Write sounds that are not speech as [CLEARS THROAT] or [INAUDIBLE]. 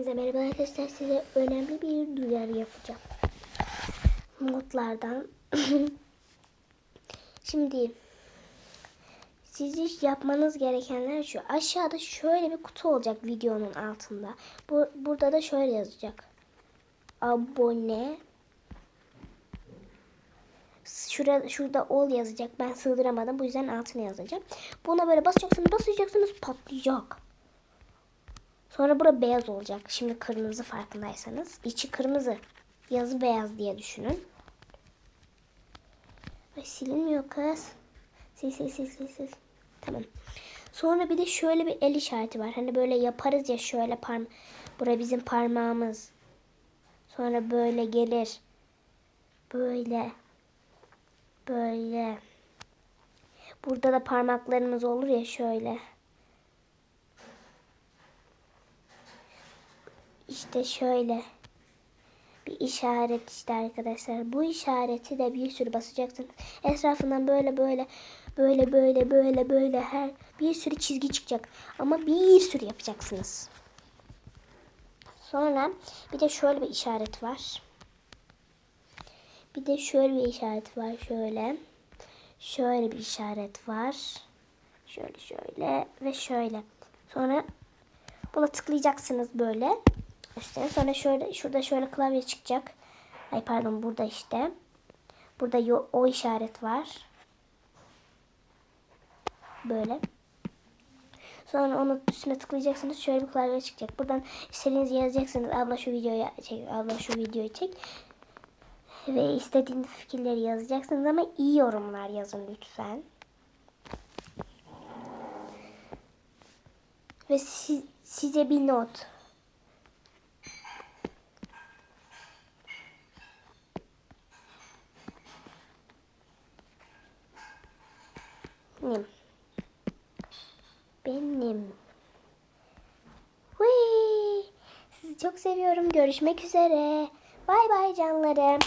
Herkese merhaba arkadaşlar size önemli bir duyarı yapacağım. Notlardan. [CLEARS THROAT] Şimdi sizi yapmanız gerekenler şu. Aşağıda şöyle bir kutu olacak videonun altında. Bu, burada da şöyle yazacak. Abone. Şurada, şurada ol yazacak. Ben sığdıramadım. Bu yüzden altına yazacağım. Buna böyle basacaksınız, basacaksınız patlayacak. Sonra bura beyaz olacak. Şimdi kırmızı farkındaysanız. İçi kırmızı. Yazı beyaz diye düşünün. Ay silinmiyor kız. Sil sil sil sil sil. Tamam. Sonra bir de şöyle bir el işareti var. Hani böyle yaparız ya şöyle parm Bura bizim parmağımız. Sonra böyle gelir. Böyle. Böyle. Burada da parmaklarımız olur ya şöyle. İşte şöyle bir işaret işte arkadaşlar. Bu işareti de bir sürü basacaksınız. Etrafından böyle böyle böyle böyle böyle böyle her bir sürü çizgi çıkacak. Ama bir sürü yapacaksınız. Sonra bir de şöyle bir işaret var. Bir de şöyle bir işaret var şöyle. Şöyle bir işaret var. Şöyle şöyle ve şöyle. Sonra buna tıklayacaksınız böyle. İşte sonra şöyle şurada şöyle klavye çıkacak. Ay pardon burada işte. Burada yo, o işaret var. Böyle. Sonra onun üstüne tıklayacaksınız. Şöyle bir klavye çıkacak. Buradan istediğinizi yazacaksınız. Abla şu videoyu çek. Abla şu videoyu çek. Ve istediğiniz fikirleri yazacaksınız ama iyi yorumlar yazın lütfen. Ve si- size bir not. Benim. Benim. Whee! Sizi çok seviyorum. Görüşmek üzere. Bay bay canlarım.